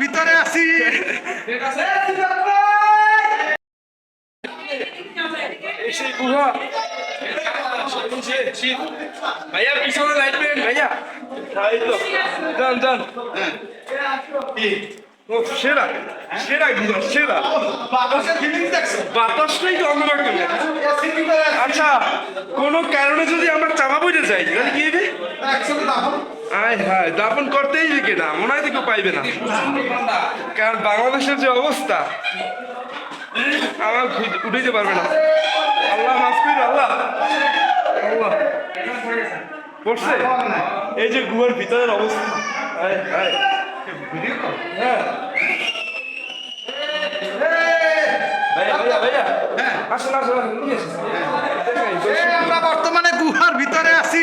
ভিতরে আছি ভাইয়া পিছনে লাইটবেন ভাইয়া। যান যান। সেরা। সেরা সেরা। বাতাসটাই তো অন্যরকম আচ্ছা কোনো কারণে যদি আমার চাপা পড়ে যাই তাহলে কি আয় হায় দাপন করতেই হবে কেনা মনে হয় কেউ পাইবে না। কারণ বাংলাদেশের যে অবস্থা আমার উঠাইতে পারবে না। আল্লাহ মাফ করো আল্লাহ। আল্লাহ। পড়ছে? এই যে গুহার ভিতরের অবস্থা। আয় হায়। হ্যাঁ। ভাইয়া ভাইয়া ভাইয়া। হ্যাঁ। আসেন আসেন নিয়ে। দেখাই, এই দর্শক। আমরা বর্তমানে গুহার ভিতরে আছি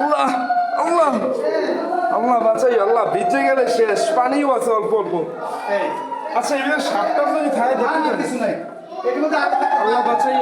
আল্লাহ আল্লাহ। আল্লাহ বাঁচাই আল্লাহ ভিজে গেলে শেষ পানিও আছে অল্প অল্প। আচ্ছা এগুলো সাতটা যদি থাকে আল্লাহ বাঁচাই